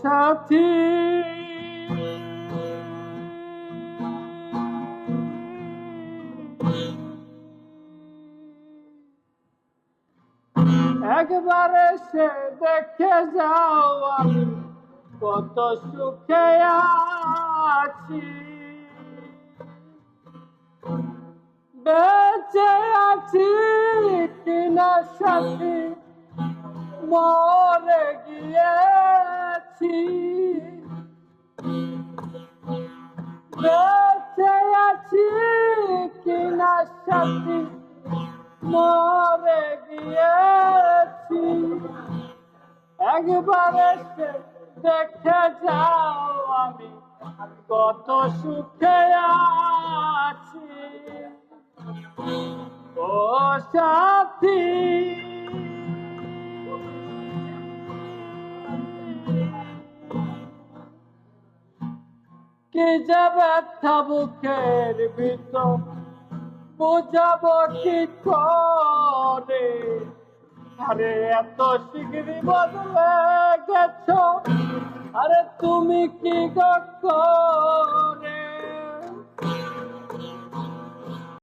সাথী একবার এসে দেখে যাও আমি কত সুখে আছি। বেঁচে আছি কিনা সাথী মরে গিয়েছি বেঁচে আছি কিনা সাথী, মরে গিয়েছি। একবার এসে দেখে যাও আমি কত সুখে আছি। ও সাথী কি ব্যথা বুকের ভিতর বোঝাব কি করে? আরে, এত শিগগিরি বদলে গেছ। আরে, তুমি কি গো